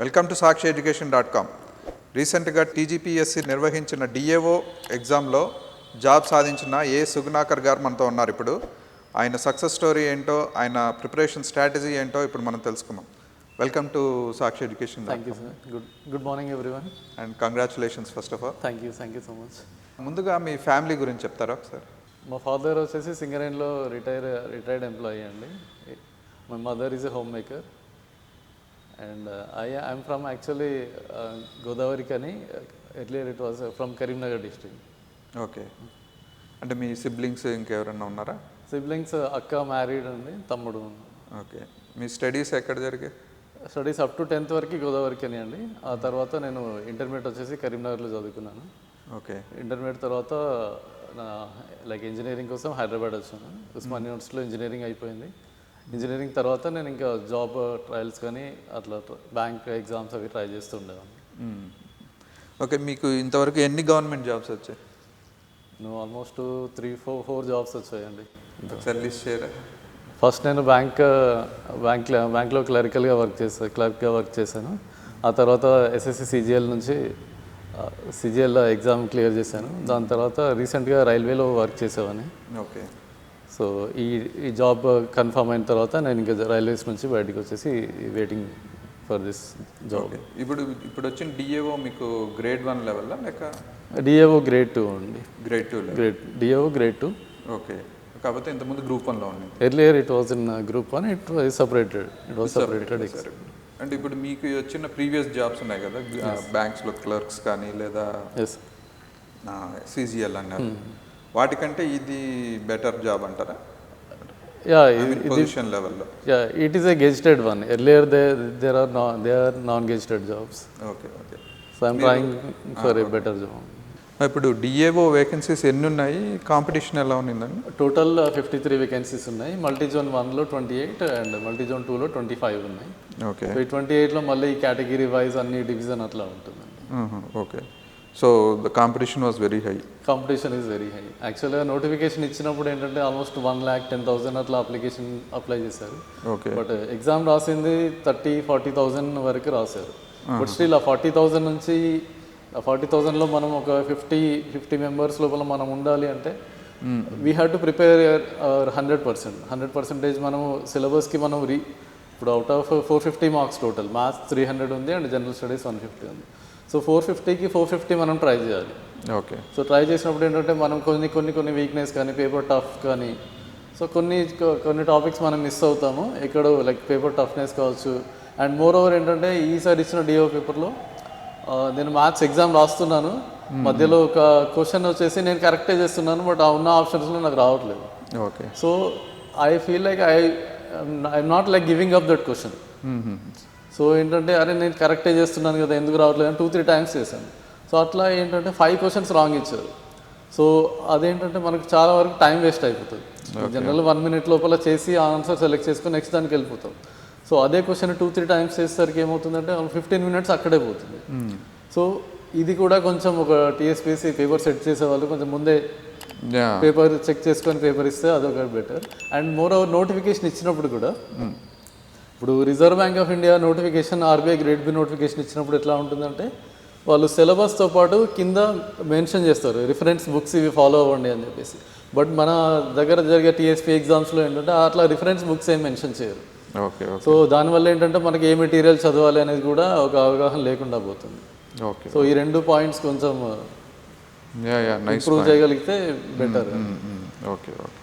Welcome to Sakshi education dot com రీసెంట్గా TGPSC నిర్వహించిన DAO ఎగ్జామ్లో జాబ్ సాధించిన ఏ సుగుణాకర్ గారు మనతో ఉన్నారు ఇప్పుడు. ఆయన సక్సెస్ స్టోరీ ఏంటో ఆయన ప్రిపరేషన్ స్ట్రాటజీ ఏంటో ఇప్పుడు మనం తెలుసుకుందాం. Welcome to Sakshi education thank you sir good good morning everyone and congratulations first of all thank you thank you so much ముందుగా మీ ఫ్యామిలీ గురించి చెప్తారా ఒకసారి? మా ఫాదర్ వచ్చేసి సింగరేన్లో రిటైర్ రిటైర్డ్ ఎంప్లాయీ అండి. My mother is a homemaker and I I'm from actually Godavarikhani earlier it was from Karimnagar district okay అంటే మీ సిబ్లింగ్స్ ఇంకెవరన్నా ఉన్నారా? సిబ్లింగ్స్ అక్క మ్యారీడ్ అండి తమ్ముడు ఓకే మీ స్టడీస్ ఎక్కడ జరిగాయి? స్టడీస్ అప్ టు టెన్త్ వరకు గోదావరి కని అండి. ఆ తర్వాత నేను ఇంటర్మీడియట్ వచ్చేసి కరీంనగర్లో చదువుకున్నాను. ఓకే ఇంటర్మీడియట్ తర్వాత నా లైక్ ఇంజనీరింగ్ కోసం హైదరాబాద్ వచ్చాను. ఉస్మాన్ యూనివర్సిటీలో ఇంజనీరింగ్ అయిపోయింది. ఇంజనీరింగ్ తర్వాత నేను ఇంకా జాబ్ ట్రయల్స్ కానీ అట్లా బ్యాంక్ ఎగ్జామ్స్ అవి ట్రై చేస్తూ ఉండేవాడిని మ్మ్. ఓకే మీకు ఇంతవరకు ఎన్ని గవర్నమెంట్ జాబ్స్ వచ్చాయి? నువ్వు almost three four four jobs వచ్చాయండి. ఒకసారి లిస్ట్ చేయరా? ఫస్ట్ నేను బ్యాంక్ బ్యాంక్ బ్యాంక్లో క్లరికల్గా వర్క్ చేశాను క్లర్క్గా వర్క్ చేశాను. ఆ తర్వాత ఎస్ఎస్సి సిజిఎల్ నుంచి సిజిఎల్ ఎగ్జామ్ క్లియర్ చేశాను. దాని తర్వాత రీసెంట్గా రైల్వేలో వర్క్ చేసేవాడిని ఓకే. సో ఈ ఈ జాబ్ కన్ఫర్మ్ అయిన తర్వాత నేను ఇంకా రైల్వేస్ నుంచి బయటకు వచ్చేసి వెయిటింగ్ ఫర్ దిస్ జాబ్ ఇప్పుడు ఇప్పుడు వచ్చిన డిఏఓ మీకు గ్రేడ్ వన్ లెవెల్లా లేక? డిఏఓ గ్రేడ్ టూ అండి. Grade two level grade DAO grade two okay కాకపోతే ఇంతకుముందు గ్రూప్ వన్లో ఉంది earlier it was in group one it was separated it was separated అంటే ఇప్పుడు మీకు వచ్చిన ప్రీవియస్ జాబ్స్ ఉన్నాయి కదా? బ్యాంక్స్లో క్లర్క్స్ కానీ లేదా ఎస్ సిజిఎల్ అన్నారు వాటికంటే ఇది బెటర్ జాబ్ అంటారా? యా పొజిషన్ లెవెల్లో yeah it is a gazetted one earlier they there are non they are non gazetted jobs okay okay so I'm trying for a better job ఇప్పుడు DAO vacancies ఎన్ని ఉన్నాయి competition ఎలా ఉన్నిందండి? Total fifty three vacancies ఉన్నాయి. Multi zone వన్లో twenty eight and multi zone టూలో twenty five ఉన్నాయి okay ఈ ట్వంటీ ఎయిట్లో మళ్ళీ కేటగిరీ వైజ్ అన్ని డివిజన్ అట్లా ఉంటుందండి. Okay so the competition was very high competition is very high యాక్చువల్గా నోటిఫికేషన్ ఇచ్చినప్పుడు ఏంటంటే almost one lakh ten thousand అట్లా అప్లికేషన్ అప్లై చేశారు. ఓకే బట్ ఎగ్జామ్ రాసింది థర్టీ ఫార్టీ థౌసండ్ వరకు రాశారు. బట్ స్టిల్ ఆ ఫార్టీ థౌసండ్ నుంచి ఫార్టీ థౌసండ్లో మనం ఒక ఫిఫ్టీ ఫిఫ్టీ మెంబర్స్ లోపల మనం ఉండాలి అంటే we have to prepare hundred percent hundred percentage మనం సిలబస్కి మనం రీ ఇప్పుడు out of four fifty marks total maths three hundred ఉంది and general studies one fifty ఉంది. సో ఫోర్ ఫిఫ్టీకి ఫోర్ ఫిఫ్టీ మనం ట్రై చేయాలి. ఓకే సో ట్రై చేసినప్పుడు ఏంటంటే మనం కొన్ని కొన్ని కొన్ని వీక్నెస్ కానీ పేపర్ టఫ్ కానీ సో కొన్ని కొన్ని టాపిక్స్ మనం మిస్ అవుతాము. ఎక్కడో లైక్ పేపర్ టఫ్నెస్ కావచ్చు. అండ్ మోర్ ఓవర్ ఏంటంటే ఈసారి ఇచ్చిన డిఓ పేపర్లో నేను మ్యాథ్స్ ఎగ్జామ్ రాస్తున్నాను. మధ్యలో ఒక క్వశ్చన్ వచ్చేసి నేను కరెక్టే చేస్తున్నాను బట్ ఆ ఉన్న ఆప్షన్స్లో నాకు రావట్లేదు. Okay so I feel like I I'm not like giving up that question so ఏంటంటే అరే నేను కరెక్టే చేస్తున్నాను కదా ఎందుకు రావట్లేదు? అని టూ త్రీ టైమ్స్ చేశాను. సో అట్లా ఏంటంటే ఫైవ్ క్వశ్చన్స్ రాంగ్ ఇచ్చారు. సో అదేంటంటే మనకు చాలా వరకు టైం వేస్ట్ అయిపోతుంది. జనరల్ వన్ మినిట్ లోపల చేసి ఆన్సర్ సెలెక్ట్ చేసుకొని నెక్స్ట్ దానికి వెళ్ళిపోతాం. సో అదే క్వశ్చన్ టూ త్రీ టైమ్స్ చేసేసరికి ఏమవుతుందంటే ఫిఫ్టీన్ మినిట్స్ అక్కడే పోతుంది. సో ఇది కూడా కొంచెం ఒక టీఎస్పీసీ పేపర్ సెట్ చేసే వాళ్ళు కొంచెం ముందే పేపర్ చెక్ చేసుకొని పేపర్ ఇస్తే అదొక better and more over notification ఇచ్చినప్పుడు కూడా ఇప్పుడు reserve bank of India notification RBI grade B notification ఇచ్చినప్పుడు ఎట్లా ఉంటుందంటే వాళ్ళు సిలబస్తో పాటు కింద మెన్షన్ చేస్తారు రిఫరెన్స్ బుక్స్ ఇవి ఫాలో అవ్వండి అని చెప్పేసి. బట్ మన దగ్గర జరిగే టీఎస్పీ ఎగ్జామ్స్లో ఏంటంటే అట్లా రిఫరెన్స్ బుక్స్ ఏం మెన్షన్ చేయరు. Okay okay. సో దానివల్ల ఏంటంటే మనకి ఏ మెటీరియల్ చదవాలి అనేది కూడా ఒక అవగాహన లేకుండా పోతుంది. ఓకే. సో ఈ రెండు పాయింట్స్ కొంచెం యా యా నైస్ ఇంప్రూవ్ చేయగలిగితే బెటర్ ఓకే ఓకే.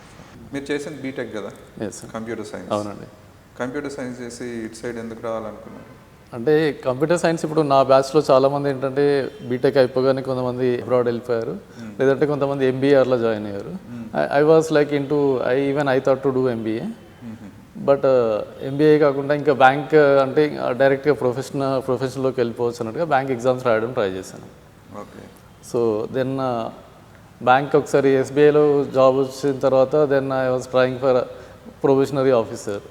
మీరు చేసింది బీటెక్ కదా? ఎస్ కంప్యూటర్ సైన్స్ అవునండి. కంప్యూటర్ సైన్స్ చేసి ఇటు సైడ్ ఎందుకు రావాలనుకున్నారు? అంటే కంప్యూటర్ సైన్స్ ఇప్పుడు నా బ్యాచ్లో చాలా మంది ఏంటంటే బీటెక్ అయిపోగానే కొంతమంది అబ్రాడ్ వెళ్ళిపోయారు. లేదంటే కొంతమంది ఎంబీఏర్లో జాయిన్ అయ్యారు. I was like in to I even I thought to do MBA but MBA కాకుండా ఇంకా బ్యాంక్ అంటే డైరెక్ట్గా ప్రొఫెషనల్ ప్రొఫెషన్లోకి వెళ్ళిపోవచ్చు అన్నట్టుగా బ్యాంక్ ఎగ్జామ్స్ రాయడం ట్రై చేశాను. ఓకే సో దెన్ బ్యాంక్ ఒకసారి ఎస్బీఐలో జాబ్ వచ్చిన తర్వాత then I was trying for probationary officer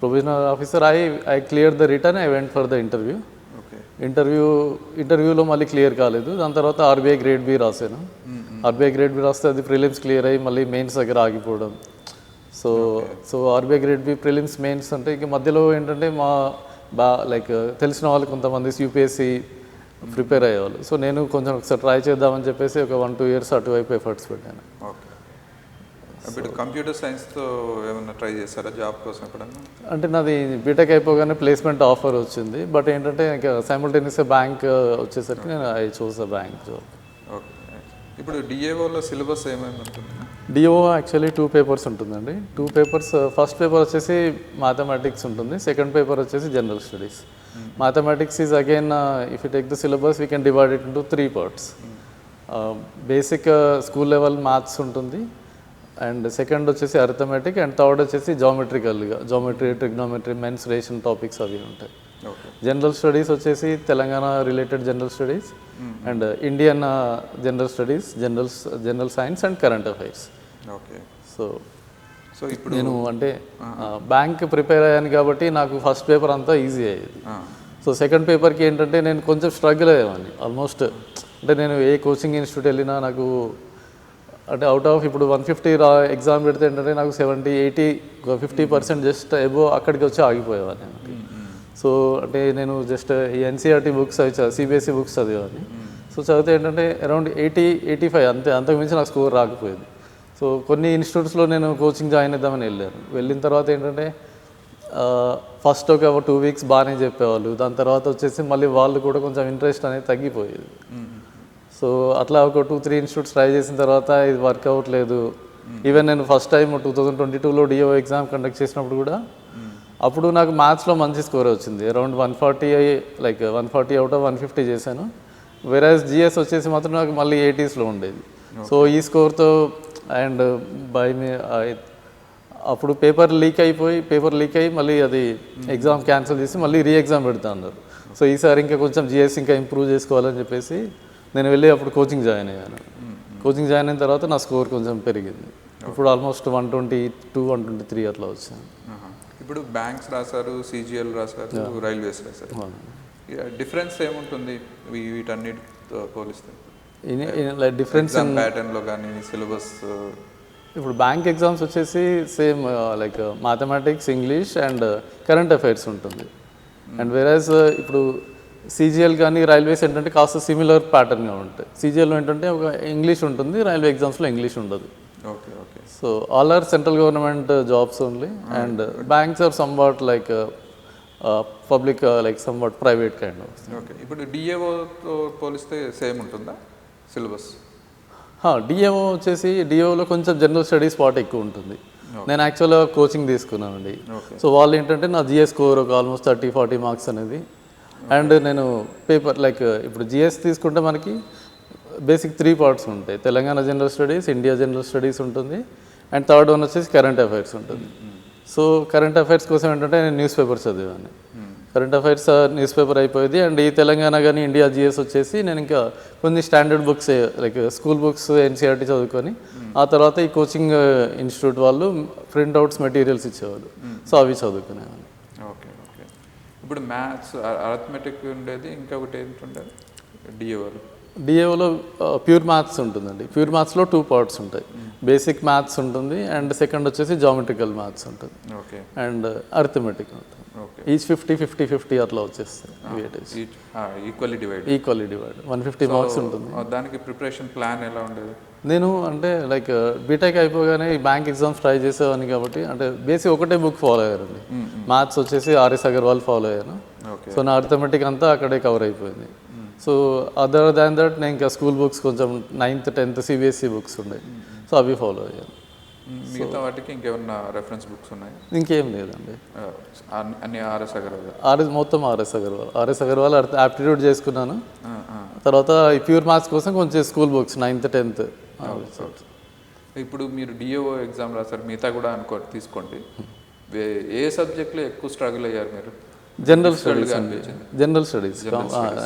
probationary officer I I clear the written I went for the interview interview ఇంటర్వ్యూలో మళ్ళీ క్లియర్ కాలేదు. దాని తర్వాత ఆర్బీఐ గ్రేడ్ బి రాశాను. ఆర్బీఐ గ్రేడ్ బి రాస్తే అది ప్రిలిమ్స్ క్లియర్ అయ్యి మళ్ళీ మెయిన్స్ దగ్గర ఆగిపోవడం. So so RBI grade B prelims mains అంటే ఇక మధ్యలో ఏంటంటే మా బా లైక్ తెలిసిన వాళ్ళు కొంతమంది యూపీఎస్సి ప్రిపేర్ అయ్యేవాళ్ళు. సో నేను కొంచెం ఒకసారి ట్రై చేద్దామని చెప్పేసి ఒక వన్ టూ ఇయర్స్ అటువైపు ఎఫర్ట్స్ పెట్టాను. ఓకే ఇప్పుడు కంప్యూటర్ సైన్స్తో ఏమైనా ట్రై చేస్తారా జాబ్ కోసం ఎప్పుడన్నా? అంటే నాది బీటెక్ అయిపోగానే ప్లేస్మెంట్ ఆఫర్ వచ్చింది. బట్ ఏంటంటే ఇంకా సైమల్టేనియస్గా బ్యాంక్ వచ్చేసరికి నేను I choose the bank job okay ఇప్పుడు డిఏఓలో సిలబస్ ఏమేమి ఉంటుంది? డిఓ యాక్చువల్లీ టూ పేపర్స్ ఉంటుందండి. టూ పేపర్స్ ఫస్ట్ పేపర్ వచ్చేసి మ్యాథమెటిక్స్ ఉంటుంది. సెకండ్ పేపర్ వచ్చేసి general studies mathematics is again if you take the syllabus we can divide it into three parts basic school level maths ఉంటుంది. And second వచ్చేసి arithmetic and third వచ్చేసి జామెట్రికల్గా geometry trigonometry mensuration topics అవి ఉంటాయి. General studies వచ్చేసి Telangana related general studies and Indian general studies general general science and current affairs okay so so ఇప్పుడు నేను అంటే బ్యాంక్ ప్రిపేర్ అయ్యాను కాబట్టి నాకు ఫస్ట్ పేపర్ అంతా ఈజీ అయ్యేది. సో సెకండ్ పేపర్కి ఏంటంటే నేను కొంచెం స్ట్రగుల్ అయ్యేవాడిని. ఆల్మోస్ట్ అంటే నేను ఏ కోచింగ్ ఇన్స్టిట్యూట్ వెళ్ళినా నాకు అంటే అవుట్ ఆఫ్ ఇప్పుడు వన్ ఫిఫ్టీ రా ఎగ్జామ్ పెడితే ఏంటంటే నాకు seventy eighty fifty percent just above అక్కడికి వచ్చి ఆగిపోయేవాడిని. సో అంటే నేను జస్ట్ ఈ ఎన్సీఆర్టీ బుక్స్ అవి సిబిఎస్ఈ బుక్స్ చదివేవాడిని. సో చదివితే ఏంటంటే అరౌండ్ ఎయిటీ ఎయిటీ ఫైవ్ అంతే అంతకుమించి నాకు స్కోర్ రాకపోయేది. సో కొన్ని ఇన్స్టిట్యూట్స్లో నేను కోచింగ్ జాయిన్ చేద్దామని వెళ్ళాను. వెళ్ళిన తర్వాత ఏంటంటే ఫస్ట్ ఒక టూ వీక్స్ బాగానే చెప్పేవాళ్ళు. దాని తర్వాత వచ్చేసి మళ్ళీ వాళ్ళు కూడా కొంచెం ఇంట్రెస్ట్ అనేది తగ్గిపోయేది. సో అట్లా ఒక టూ త్రీ ఇన్స్టిట్యూట్స్ ట్రై చేసిన తర్వాత ఇది వర్క్ అవ్వట్లేదు ఈవెన్ నేను first time two thousand twenty టూలో డిఓ ఎగ్జామ్ కండక్ట్ చేసినప్పుడు కూడా అప్పుడు నాకు మ్యాథ్స్లో మంచి స్కోర్ వచ్చింది. Around one forty like one forty out of one fifty చేశాను. వెరాజ్ జిఎస్ వచ్చేసి మాత్రం నాకు మళ్ళీ ఎయిటీస్లో ఉండేది. సో ఈ స్కోర్తో అండ్ బై మీ అప్పుడు పేపర్ లీక్ అయిపోయి పేపర్ లీక్ అయ్యి మళ్ళీ అది ఎగ్జామ్ క్యాన్సిల్ చేసి మళ్ళీ రీ ఎగ్జామ్ పెడతా అన్నారు. సో ఈసారి ఇంకా కొంచెం జిఎస్ ఇంకా ఇంప్రూవ్ చేసుకోవాలని చెప్పేసి నేను వెళ్ళి అప్పుడు కోచింగ్ జాయిన్ అయ్యాను. కోచింగ్ జాయిన్ అయిన తర్వాత నా స్కోర్ కొంచెం పెరిగింది. ఇప్పుడు almost one twenty two one twenty three అట్లా వచ్చాను. ఇప్పుడు బ్యాంక్స్ రాశారు సిజిఎల్ రాశారు రైల్వేస్ రాశారు. డిఫరెన్స్ ఏముంటుంది వీటన్నిటితో పోలిస్తే? లైక్ డిఫరెన్స్ ప్యాటర్న్లో కానీ సిలబస్ ఇప్పుడు బ్యాంక్ ఎగ్జామ్స్ వచ్చేసి same like mathematics English and current affairs ఉంటుంది. అండ్ వేరేస్ ఇప్పుడు సీజీఎల్ కానీ రైల్వేస్ ఏంటంటే కాస్త సిమిలర్ ప్యాటర్న్గా ఉంటాయి. సీజీఎల్లో ఏంటంటే ఒక ఇంగ్లీష్ ఉంటుంది రైల్వే ఎగ్జామ్స్లో ఇంగ్లీష్ ఉండదు. Okay okay so all are central government jobs only and banks are somewhat like public like somewhat private kind of okay ఇప్పుడు డిఏఓతో పోలిస్తే సేమ్ ఉంటుందా? సిలబస్ డిఏఓ వచ్చేసి డిఏఓలో కొంచెం జనరల్ స్టడీస్ పార్ట్ ఎక్కువ ఉంటుంది. నేను యాక్చువల్గా కోచింగ్ తీసుకున్నానండి. సో వాళ్ళు ఏంటంటే నా జిఎస్ స్కోర్ ఒక ఆల్మోస్ట్ థర్టీ ఫార్టీ మార్క్స్ అనేది అండ్ నేను పేపర్ లైక్ ఇప్పుడు జిఎస్ తీసుకుంటే మనకి బేసిక్ త్రీ పార్ట్స్ ఉంటాయి. Telangana general studies India general studies ఉంటుంది. అండ్ థర్డ్ వన్ వచ్చేసి కరెంట్ అఫైర్స్ ఉంటుంది. సో కరెంట్ అఫైర్స్ కోసం ఏంటంటే నేను న్యూస్ పేపర్ చదివాను. కరెంట్ అఫైర్స్ న్యూస్ పేపర్ అయిపోయింది. అండ్ ఈ తెలంగాణ కానీ ఇండియా జిఎస్ వచ్చేసి నేను ఇంకా కొన్ని standard books like school books NCERT చదువుకొని ఆ తర్వాత ఈ కోచింగ్ ఇన్స్టిట్యూట్ వాళ్ళు ప్రింట్అవుట్స్ మెటీరియల్స్ ఇచ్చేవాళ్ళు. సో అవి చదువుకునేవాళ్ళు ఓకే ఓకే. ఇప్పుడు మ్యాథ్స్ అర్థమెటిక్ ఉండేది ఇంకొకటి ఏంటి ఉండేది? డిఏఓలు డిఏఓలో ప్యూర్ మ్యాథ్స్ ఉంటుందండి. ప్యూర్ మ్యాథ్స్లో టూ పార్ట్స్ ఉంటాయి. బేసిక్ మ్యాథ్స్ ఉంటుంది అండ్ సెకండ్ వచ్చేసి జామెట్రికల్ మ్యాథ్స్ ఉంటుంది. ఓకే. అండ్ అర్థమెటిక్ ఉంటుంది. ఈచ్ ఫిఫ్టీ ఫిఫ్టీ ఫిఫ్టీ అట్లా వచ్చేస్తాయి. Equally divide equally divide one fifty marks ఉంటుంది. దానికి ప్రిపరేషన్ ప్లాన్ ఎలా ఉండేది? నేను అంటే లైక్ బీటెక్ అయిపోగానే ఈ బ్యాంక్ ఎగ్జామ్స్ ట్రై చేసేవాడిని కాబట్టి అంటే బేసిక్ ఒకటే బుక్ ఫాలో అయ్యారండి. మ్యాథ్స్ వచ్చేసి ఆర్ఎస్ అగర్వాల్ ఫాలో అయ్యాను. సో నా అర్థమెటిక్ అంతా అక్కడే కవర్ అయిపోయింది. సో అదర్ దాన్ దట్ నేను ఇంకా స్కూల్ బుక్స్ కొంచెం నైన్త్ టెన్త్ సిబిఎస్ఈ బుక్స్ ఉన్నాయి సో అవి ఫాలో అయ్యాను. మిగతా వాటికి ఇంకేమన్నా రెఫరెన్స్ బుక్స్ ఉన్నాయి? ఇంకేం లేదండి. అన్ని- ఆర్ఎస్ అగర్వాల్ ఆర్ఎస్ మొత్తం RS Agarwal RS Agarwal aptitude చేసుకున్నాను. తర్వాత ఈ ప్యూర్ మ్యాథ్స్ కోసం కొంచెం స్కూల్ బుక్స్ నైన్త్ టెన్త్ ఇప్పుడు మీరు డిఓ ఎగ్జామ్ రాశారు మిగతా కూడా అనుకో తీసుకోండి. ఏ సబ్జెక్ట్లో ఎక్కువ స్ట్రగుల్ అయ్యారు మీరు? జనరల్ స్టడీస్ అండి. జనరల్ స్టడీస్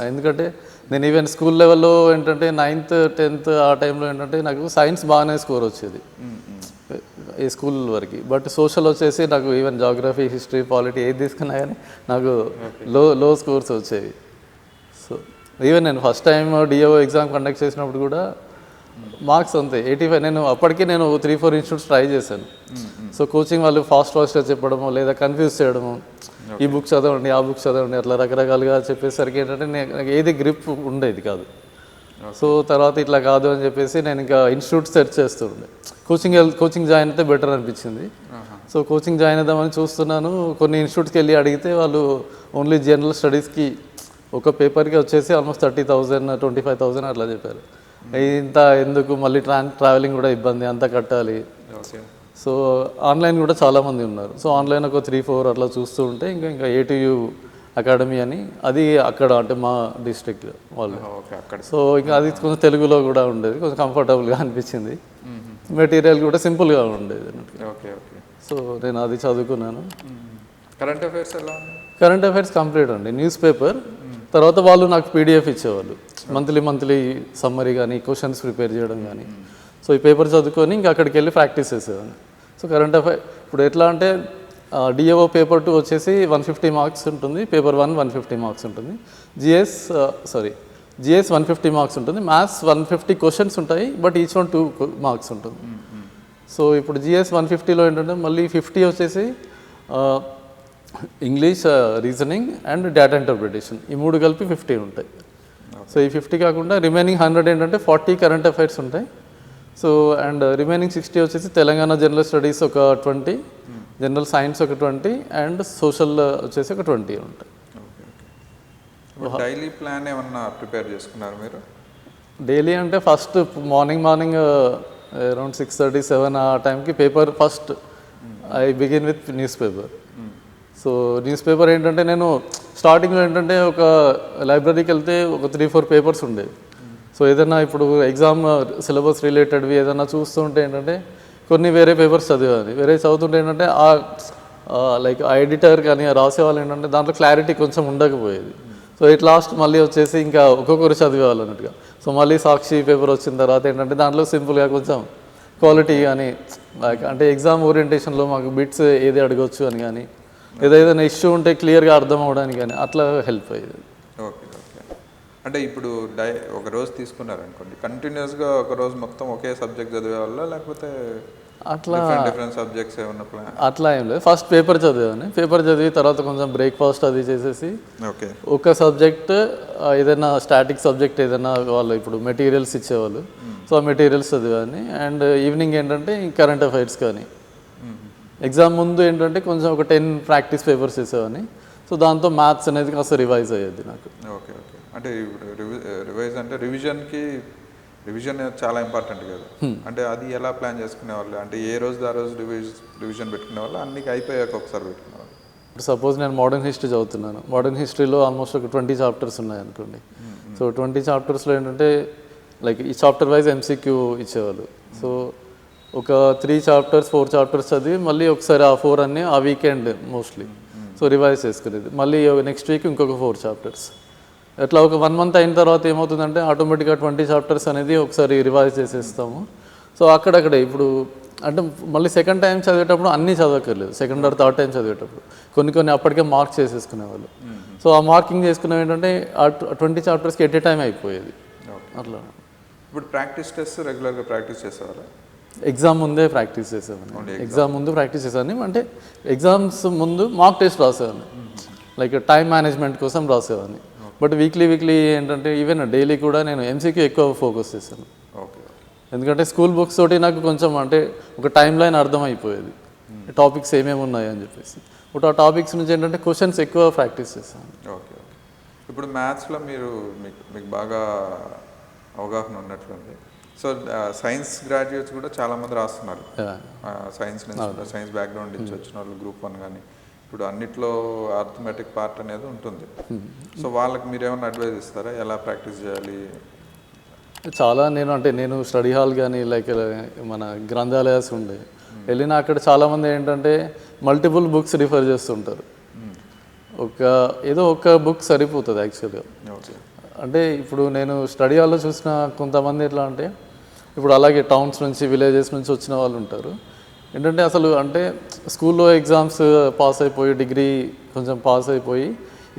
ఎందుకంటే నేను ఈవెన్ స్కూల్ లెవెల్లో ఏంటంటే నైన్త్ టెన్త్ ఆ టైంలో ఏంటంటే నాకు సైన్స్ బాగానే స్కోర్ వచ్చేది. ఈ స్కూల్ వరకు. బట్ సోషల్ వచ్చేసి నాకు ఈవెన్ జాగ్రఫీ హిస్టరీ పాలిటీ ఏది తీసుకున్నా కానీ నాకు లో లో స్కోర్స్ వచ్చేవి. సో ఈవెన్ నేను first time DAO exam conduct చేసినప్పుడు కూడా మార్క్స్ అంతే. ఎయిటీ ఫైవ్ నేను అప్పటికే నేను త్రీ ఫోర్ ఇన్స్టిట్యూట్స్ ట్రై చేశాను. సో కోచింగ్ వాళ్ళు ఫాస్ట్ ఫాస్ట్గా చెప్పడము లేదా కన్ఫ్యూజ్ చేయడము. ఈ బుక్ చదవండి ఆ బుక్ చదవండి అట్లా రకరకాలుగా చెప్పేసరికి ఏంటంటే నే- నాకు ఏది గ్రిప్ ఉండేది కాదు. సో తర్వాత ఇట్లా కాదు అని చెప్పేసి నేను ఇంకా ఇన్స్టిట్యూట్ సెర్చ్ చేస్తుండే కోచింగ్ కోచింగ్ జాయిన్ అయితే బెటర్ అనిపించింది. సో కోచింగ్ జాయిన్ అవుదామని చూస్తున్నాను. కొన్ని ఇన్స్టిట్యూట్స్కి వెళ్ళి అడిగితే వాళ్ళు ఓన్లీ జనరల్ స్టడీస్కి ఒక పేపర్కి వచ్చేసి almost thirty thousand twenty five thousand అట్లా చెప్పారు. ఇంత ఎందుకు? మళ్ళీ ట్రాన్ ట్రావెలింగ్ కూడా ఇబ్బంది అంతా కట్టాలి. సో ఆన్లైన్ కూడా చాలామంది ఉన్నారు. సో ఆన్లైన్ ఒక త్రీ ఫోర్ అట్లా చూస్తూ ఉంటే ఇంకా ఇంకా ఏటీయూ అకాడమీ అని అది అక్కడ అంటే మా డిస్ట్రిక్ట్ వాళ్ళు. ఓకే అక్కడ. సో ఇంకా అది కొంచెం తెలుగులో కూడా ఉండేది కొంచెం కంఫర్టబుల్గా అనిపించింది. మెటీరియల్ కూడా సింపుల్గా ఉండేది అన్నట్టు. Okay okay. సో నేను అది చదువుకున్నాను. Current affairs current affairs complete అండి. న్యూస్ పేపర్ తర్వాత వాళ్ళు నాకు పీడిఎఫ్ ఇచ్చేవాళ్ళు. మంత్లీ మంత్లీ సమ్మరీ కానీ క్వశ్చన్స్ ప్రిపేర్ చేయడం కానీ సో ఈ పేపర్ చదువుకొని ఇంకా అక్కడికి వెళ్ళి ప్రాక్టీస్ చేసేవాడిని. సో కరెంట్ అఫైర్ ఇప్పుడు ఎట్లా అంటే డిఏఓ పేపర్ టూ వచ్చేసి వన్ ఫిఫ్టీ మార్క్స్ ఉంటుంది. Paper one one fifty marks ఉంటుంది. GS sorry GS one fifty marks ఉంటుంది. మ్యాథ్స్ వన్ ఫిఫ్టీ క్వశ్చన్స్ ఉంటాయి but each one two marks ఉంటుంది. సో ఇప్పుడు జిఎస్ వన్ ఫిఫ్టీలో ఏంటంటే మళ్ళీ ఫిఫ్టీ వచ్చేసి English reasoning and data interpretation ఈ మూడు కలిపి ఫిఫ్టీ ఉంటాయి. సో ఈ ఫిఫ్టీ కాకుండా రిమైనింగ్ హండ్రెడ్ ఏంటంటే ఫార్టీ కరెంట్ అఫైర్స్ ఉంటాయి. సో అండ్ రిమైనింగ్ సిక్స్టీ వచ్చేసి తెలంగాణ జనరల్ స్టడీస్ ఒక ట్వంటీ జనరల్ సైన్స్ ఒక ట్వంటీ అండ్ సోషల్ వచ్చేసి ఒక ట్వంటీ ఉంటాయి. డైలీ ప్లాన్ ఏమన్నా ప్రిపేర్ చేసుకున్నారు మీరు? డైలీ అంటే first morning morning around six thirty seven ఆ టైంకి paper first I begin with newspaper so newspaper ఏంటంటే నేను స్టార్టింగ్లో ఏంటంటే ఒక లైబ్రరీకి వెళ్తే ఒక త్రీ ఫోర్ పేపర్స్ ఉండేవి. సో ఏదైనా ఇప్పుడు ఎగ్జామ్ సిలబస్ రిలేటెడ్వి ఏదైనా చూస్తుంటే ఏంటంటే కొన్ని వేరే పేపర్స్ చదివేది వేరే చదువుతుంటే ఏంటంటే ఆ లైక్ ఆ ఎడిటర్ కానీ రాసేవాళ్ళు ఏంటంటే దాంట్లో క్లారిటీ కొంచెం ఉండకపోయేది. సో ఇట్ లాస్ట్ మళ్ళీ వచ్చేసి ఇంకా ఒక్కొక్కరు చదివేవాళ్ళు అన్నట్టుగా. సో మళ్ళీ సాక్షి పేపర్ వచ్చిన తర్వాత ఏంటంటే దాంట్లో సింపుల్గా కొంచెం క్వాలిటీ కానీ లైక్ అంటే ఎగ్జామ్ ఓరియంటేషన్లో మాకు బిట్స్ ఏది అడగొచ్చు అని కానీ ఏదైనా ఇష్యూ ఉంటే క్లియర్గా అర్థం అవ్వడానికి కానీ అట్లా హెల్ప్ అయ్యేది. Okay okay. అంటే ఇప్పుడు డై ఒక రోజు తీసుకున్నారు అనుకోండి కంటిన్యూస్గా ఒక రోజు మొత్తం ఒకే సబ్జెక్ట్ చదివే వాళ్ళ లేకపోతే అట్లా డిఫరెంట్ సబ్జెక్ట్స్ ఏమన్నా ప్లాన్ అట్లా ఏం లేదు. ఫస్ట్ పేపర్ చదివాను. పేపర్ చదివి తర్వాత కొంచెం బ్రేక్ఫాస్ట్ అది చేసేసి ఓకే. ఒక సబ్జెక్ట్ ఏదైనా స్టాటిక్ సబ్జెక్ట్ ఏదైనా వాళ్ళు ఇప్పుడు మెటీరియల్స్ ఇచ్చేవాళ్ళు. సో ఆ మెటీరియల్స్ చదివాని. అండ్ ఈవినింగ్ ఏంటంటే కరెంట్ అఫైర్స్ కానీ ఎగ్జామ్ ముందు ఏంటంటే కొంచెం ఒక టెన్ ప్రాక్టీస్ పేపర్స్ చేసేవాని సో దాంతో మ్యాథ్స్ అనేది కాస్త రివైజ్ అయ్యేది నాకు. Okay okay. అంటే రివైజ్ అంటే రివిజన్కి రివిజన్ చాలా ఇంపార్టెంట్ కదా. అంటే అది ఎలా ప్లాన్ చేసుకునే వాళ్ళు అంటే ఏ రోజు ఆ రోజు రివిజ్ రివిజన్ పెట్టుకునే వాళ్ళు అన్ని అయిపోయాక ఒకసారి పెట్టుకునే వాళ్ళు ఇప్పుడు సపోజ్ నేను మోడర్న్ హిస్టరీ చదువుతున్నాను. మోడర్న్ హిస్టరీలో ఆల్మోస్ట్ ఒక ట్వంటీ చాప్టర్స్ ఉన్నాయి అనుకోండి సో ట్వంటీ చాప్టర్స్లో ఏంటంటే లైక్ ఈ చాప్టర్ వైజ్ ఎంసీక్యూ ఇచ్చేవాళ్ళు. సో ఒక త్రీ చాప్టర్స్ ఫోర్ చాప్టర్స్ చదివి మళ్ళీ ఒకసారి ఆ ఫోర్ అన్ని ఆ వీకెండ్ మోస్ట్లీ సో రివైజ్ చేసుకునేది. మళ్ళీ నెక్స్ట్ వీక్ ఇంకొక ఫోర్ చాప్టర్స్ అట్లా ఒక వన్ మంత్ అయిన తర్వాత ఏమవుతుందంటే ఆటోమేటిక్గా ట్వంటీ చాప్టర్స్ అనేది ఒకసారి రివైజ్ చేసేస్తాము. సో అక్కడక్కడే ఇప్పుడు అంటే మళ్ళీ సెకండ్ టైం చదివేటప్పుడు అన్నీ చదవక్కర్లేదు. సెకండ్ ఆర్ థర్డ్ టైం చదివేటప్పుడు. కొన్ని కొన్ని అప్పటికే మార్క్ చేసేసుకునేవాళ్ళు. సో ఆ మార్కింగ్ చేసుకునేవి ఏంటంటే ఆ ట్వంటీ చాప్టర్స్కి ఎట్ ఏ టైం అయిపోయేది. అట్లా. ఇప్పుడు ప్రాక్టీస్ టెస్ట్ రెగ్యులర్గా ప్రాక్టీస్ చేసేవాళ్ళ ఎగ్జామ్ ముందే ప్రాక్టీస్ చేసేవాడిని. ఎగ్జామ్ ముందు ప్రాక్టీస్ చేసేవాడిని. అంటే ఎగ్జామ్స్ ముందు మాక్ టెస్ట్ రాసేవాడిని. లైక్ టైం మేనేజ్మెంట్ కోసం రాసేవాడిని. బట్ వీక్లీ వీక్లీ ఏంటంటే ఈవెన్ డైలీ కూడా నేను ఎంసీక్యూ ఎక్కువ ఫోకస్ చేశాను. ఓకే ఎందుకంటే స్కూల్ బుక్స్ తోటి నాకు కొంచెం అంటే ఒక టైం లైన్ అర్థమైపోయేది టాపిక్స్ ఏమేమి ఉన్నాయి అని చెప్పేసి. ఇప్పుడు ఆ టాపిక్స్ నుంచి ఏంటంటే క్వశ్చన్స్ ఎక్కువ ప్రాక్టీస్ ఓకే ఓకే ఇప్పుడు మ్యాథ్స్లో మీరు మీకు మీకు బాగా అవగాహన ఉన్నట్లుంది. సో సైన్స్ గ్రాడ్యుయేట్స్ కూడా చాలామంది రాస్తున్నారు. సైన్స్ నుంచి సైన్స్ బ్యాక్గ్రౌండ్ నుంచి వచ్చిన వాళ్ళు గ్రూప్ వన్ కానీ ఇప్పుడు అన్నిట్లో ఆర్థమెటిక్ పార్ట్ అనేది ఉంటుంది. సో వాళ్ళకి మీరు ఏమైనా అడ్వైజ్ ఇస్తారా? ఎలా ప్రాక్టీస్ చేయాలి? చాలా నేను అంటే నేను స్టడీ హాల్ కానీ లైక్ మన గ్రంథాలయాస్ ఉండే. వెళ్ళిన అక్కడ చాలామంది ఏంటంటే మల్టిపుల్ బుక్స్ రిఫర్ చేస్తుంటారు. ఒక ఏదో ఒక బుక్ సరిపోతుంది యాక్చువల్గా. ఓకే. అంటే ఇప్పుడు నేను స్టడీ హాల్లో చూసిన కొంతమంది ఎట్లా అంటే ఇప్పుడు అలాగే టౌన్స్ నుంచి విలేజెస్ నుంచి వచ్చిన వాళ్ళు ఉంటారు. ఏంటంటే అసలు అంటే స్కూల్లో ఎగ్జామ్స్ పాస్ అయిపోయి డిగ్రీ కొంచెం పాస్ అయిపోయి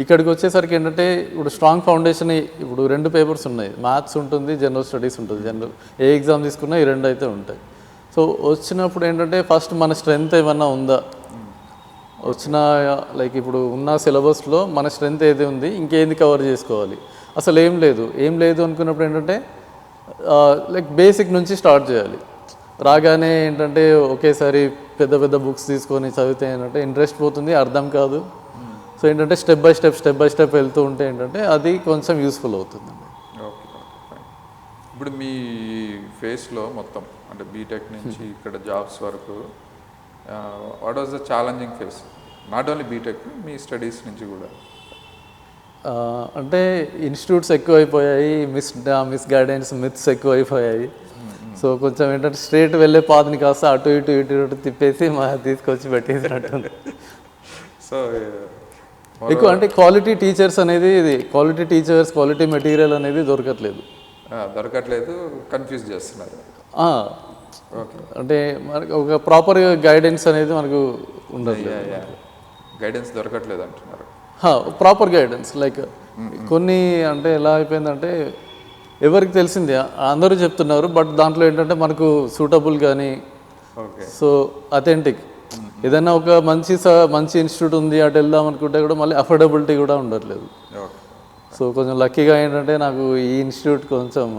ఇక్కడికి వచ్చేసరికి ఏంటంటే ఇప్పుడు స్ట్రాంగ్ ఫౌండేషన్ ఇప్పుడు రెండు పేపర్స్ ఉన్నాయి. మ్యాథ్స్ ఉంటుంది జనరల్ స్టడీస్ ఉంటుంది. జనరల్ ఏ ఎగ్జామ్ తీసుకున్నా ఈ రెండు అయితే ఉంటాయి. సో వచ్చినప్పుడు ఏంటంటే ఫస్ట్ మన స్ట్రెంగ్త్ ఏమన్నా ఉందా? వచ్చిన లైక్ ఇప్పుడు ఉన్న సిలబస్లో మన స్ట్రెంగ్త్ ఏది ఉంది? ఇంకేంది కవర్ చేసుకోవాలి? అసలు ఏం లేదు. ఏం లేదు అనుకున్నప్పుడు ఏంటంటే లైక్ బేసిక్ నుంచి స్టార్ట్ చేయాలి. రాగానే ఏంటంటే ఒకేసారి పెద్ద పెద్ద బుక్స్ తీసుకొని చదివితే ఏంటంటే ఇంట్రెస్ట్ పోతుంది అర్థం కాదు. సో ఏంటంటే step by step step by step వెళ్తూ ఉంటే ఏంటంటే అది కొంచెం యూస్ఫుల్ అవుతుందండి. ఓకే ఓకే ఫైన్ ఇప్పుడు మీ ఫేస్లో మొత్తం అంటే బీటెక్ నుంచి ఇక్కడ జాబ్స్ వరకు what was the challenging face not only BTech me studies నుంచి కూడా. అంటే ఇన్స్టిట్యూట్స్ ఎక్కువైపోయాయి మిస్ మిస్ గైడెన్స్ మిత్స్ ఎక్కువైపోయాయి. సో కొంచెం ఏంటంటే స్ట్రేట్ వెళ్ళే పాదని కాస్త అటు ఇటు ఇటు ఇటు తిప్పేసి మా తీసుకొచ్చి పెట్టేసినట్టుంది. సో ఎక్కువ అంటే క్వాలిటీ టీచర్స్ అనేది ఇది క్వాలిటీ టీచర్స్ క్వాలిటీ మెటీరియల్ అనేది దొరకట్లేదు. దొరకట్లేదు కన్ఫ్యూజ్ చేస్తున్నారు. అంటే మనకు ఒక ప్రాపర్ గైడెన్స్ అనేది మనకు ఉండట్లేదు. గైడెన్స్ దొరకట్లేదు అంటున్నారు. ప్రాపర్ గైడెన్స్ లైక్ కొన్ని అంటే ఎలా అయిపోయిందంటే ఎవరికి తెలిసింది అందరూ చెప్తున్నారు బట్ దాంట్లో ఏంటంటే మనకు సూటబుల్ కానీ సో అథెంటిక్ ఏదైనా ఒక మంచి మంచి ఇన్స్టిట్యూట్ ఉంది అటు వెళ్దాం అనుకుంటే కూడా మళ్ళీ అఫోర్డబిలిటీ కూడా ఉండట్లేదు. సో కొంచెం లక్కీగా ఏంటంటే నాకు ఈ ఇన్స్టిట్యూట్ కొంచెం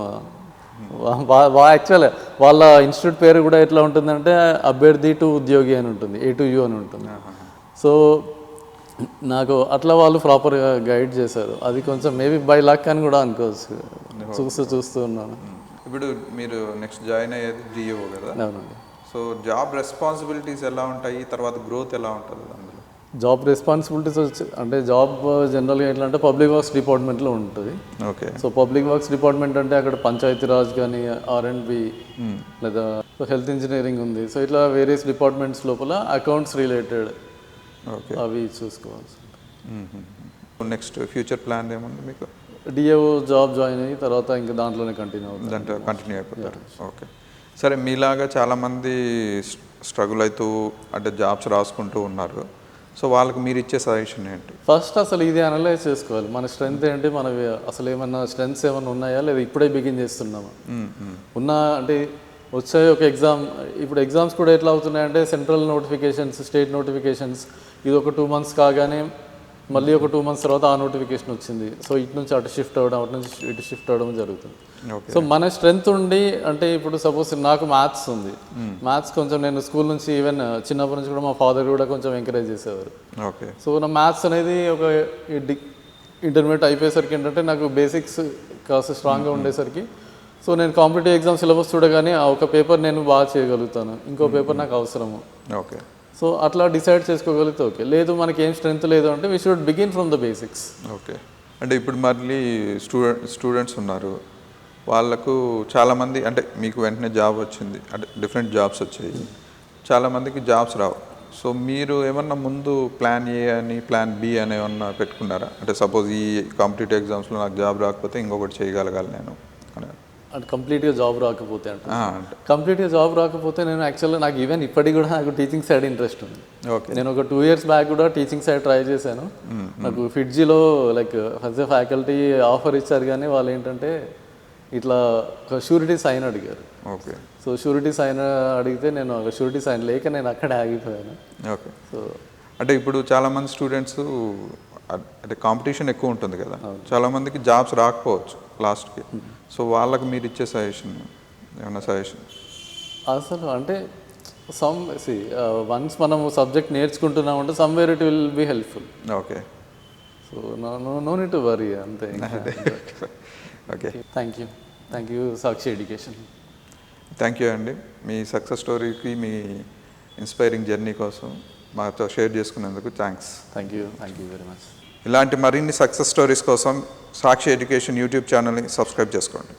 యాక్చువల్ వాళ్ళ ఇన్స్టిట్యూట్ పేరు కూడా ఎట్లా ఉంటుందంటే అభ్యర్థి టు ఉద్యోగి అని ఉంటుంది ఏ టు యూ అని ఉంటుంది. సో నాకు అట్లా వాళ్ళు ప్రాపర్గా గైడ్ చేశారు. అది కొంచెం మేబీ బై లక్ అని కూడా అనుకోవచ్చు. చూస్తూ చూస్తూ ఉన్నాను. ఇప్పుడు మీరు నెక్స్ట్ జాయిన్ అయ్యేది డిఓ కదా? అవునండి. సో జాబ్ రెస్పాన్సిబిలిటీస్ ఎలా ఉంటాయి? తర్వాత గ్రోత్ ఎలా ఉంటుంది అందులో? జాబ్ రెస్పాన్సిబిలిటీస్ వచ్చి అంటే జాబ్ జనరల్గా ఎట్లా అంటే పబ్లిక్ వర్క్స్ డిపార్ట్మెంట్లో ఉంటుంది. Okay. So public works department అంటే అక్కడ పంచాయతీరాజ్ కానీ ఆర్ అండ్ బి లేదా హెల్త్ ఇంజనీరింగ్ ఉంది. సో ఇట్లా వేరియస్ డిపార్ట్మెంట్స్ లోపల అకౌంట్స్ రిలేటెడ్ అవి చూసుకోవాల్సి నెక్స్ట్ ఫ్యూచర్ ప్లాన్ ఏముంది మీకు? డిఏఓ జాబ్ జాయిన్ అయ్యి తర్వాత ఇంకా దాంట్లోనే కంటిన్యూ అవుతుంది దాంట్లో కంటిన్యూ అయిపోతారు. ఓకే సరే మీలాగా చాలామంది స్ట్రగుల్ అవుతూ అంటే జాబ్స్ రాసుకుంటూ ఉన్నారు. సో వాళ్ళకి మీరు ఇచ్చే సజెషన్ ఏంటి? ఫస్ట్ అసలు ఇది అనలైజ్ చేసుకోవాలి. మన స్ట్రెంగ్త్ ఏంటి? మన అసలు ఏమన్నా స్ట్రెంగ్స్ ఏమైనా ఉన్నాయా? లేదా ఇప్పుడే బిగిన్ చేస్తున్నామా? ఉన్న అంటే వచ్చే ఒక ఎగ్జామ్ ఇప్పుడు ఎగ్జామ్స్ కూడా ఎట్లా అవుతున్నాయంటే సెంట్రల్ నోటిఫికేషన్స్ స్టేట్ నోటిఫికేషన్స్ ఇది ఒక టూ మంత్స్ కాగానే మళ్ళీ ఒక టూ మంత్స్ తర్వాత ఆ నోటిఫికేషన్ వచ్చింది. సో ఇటు నుంచి అటు షిఫ్ట్ అవ్వడం అటు నుంచి ఇటు షిఫ్ట్ అవ్వడం జరుగుతుంది. సో మన స్ట్రెంగ్త్ ఉండి అంటే ఇప్పుడు సపోజ్ నాకు మ్యాథ్స్ ఉంది. మ్యాథ్స్ కొంచెం నేను స్కూల్ నుంచి ఈవెన్ చిన్నప్పటి నుంచి కూడా మా ఫాదర్ కూడా కొంచెం ఎంకరేజ్ చేసేవారు. ఓకే సో నా మ్యాథ్స్ అనేది ఒక ఇంటర్మీడియట్ అయిపోయేసరికి ఏంటంటే నాకు బేసిక్స్ కాస్త స్ట్రాంగ్గా ఉండేసరికి సో నేను కాంపిటేటివ్ ఎగ్జామ్ సిలబస్ చూడగానే ఆ ఒక పేపర్ నేను బాగా చేయగలుగుతాను. ఇంకో పేపర్ నాకు అవసరము. ఓకే సో అట్లా డిసైడ్ చేసుకోగలిగితే ఓకే. లేదు మనకి ఏం స్ట్రెంత్ లేదు అంటే we should begin from the basics okay. అంటే ఇప్పుడు మళ్ళీ స్టూడెంట్ స్టూడెంట్స్ ఉన్నారు. వాళ్ళకు చాలామంది అంటే మీకు వెంటనే జాబ్ వచ్చింది అంటే డిఫరెంట్ జాబ్స్ వచ్చాయి. చాలామందికి జాబ్స్ రావు. సో మీరు ఏమన్నా ముందు ప్లాన్ ఏ అని ప్లాన్ బి అని ఏమన్నా పెట్టుకున్నారా? అంటే సపోజ్ ఈ కాంపిటేటివ్ ఎగ్జామ్స్లో నాకు జాబ్ రాకపోతే ఇంకొకటి చేయగలగాలి నేను. అంటే కంప్లీట్గా జాబ్ రాకపోతే అంటే. కంప్లీట్గా జాబ్ రాకపోతే నేను యాక్చువల్గా నాకు ఈవెన్ ఇప్పటికి కూడా నాకు టీచింగ్ సైడ్ ఇంట్రెస్ట్ ఉంది. ఓకే. నేను ఒక టూ ఇయర్స్ బ్యాక్ కూడా టీచింగ్ సైడ్ ట్రై చేశాను. నాకు ఫిడ్జీలో లైక్ ఫస్ట్ ఫ్యాకల్టీ ఆఫర్ ఇచ్చారు కానీ వాళ్ళు ఏంటంటే ఇట్లా ఒక షూరిటీ సైన్ అడిగారు. ఓకే. సో షూరిటీ సైన్ అడిగితే నేను ఒక షూరిటీ సైన్ లేక నేను అక్కడే ఆగిపోయాను. ఓకే. సో అంటే ఇప్పుడు చాలామంది స్టూడెంట్స్ అంటే కాంపిటీషన్ ఎక్కువ ఉంటుంది కదా. చాలామందికి జాబ్స్ రాకపోవచ్చు లాస్ట్కి సో వాళ్ళకి మీరు ఇచ్చే సజెషన్ ఏమైనా సజెషన్ అసలు అంటే సమ్ సి వన్స్ మనం subject నేర్చుకుంటున్నామంటే somewhere it will be helpful okay so no no no need to worry అంతే okay thank you thank you Sakshi education thank you అండి మీ సక్సెస్ స్టోరీకి మీ ఇన్స్పైరింగ్ జర్నీ కోసం మాతో షేర్ చేసుకున్నందుకు thanks thank you thank you very much ఇలాంటి మరిన్ని success stories కోసం సాక్షి ఎడ్యుకేషన్ యూట్యూబ్ ఛానల్ని సబ్స్క్రైబ్ చేసుకోండి.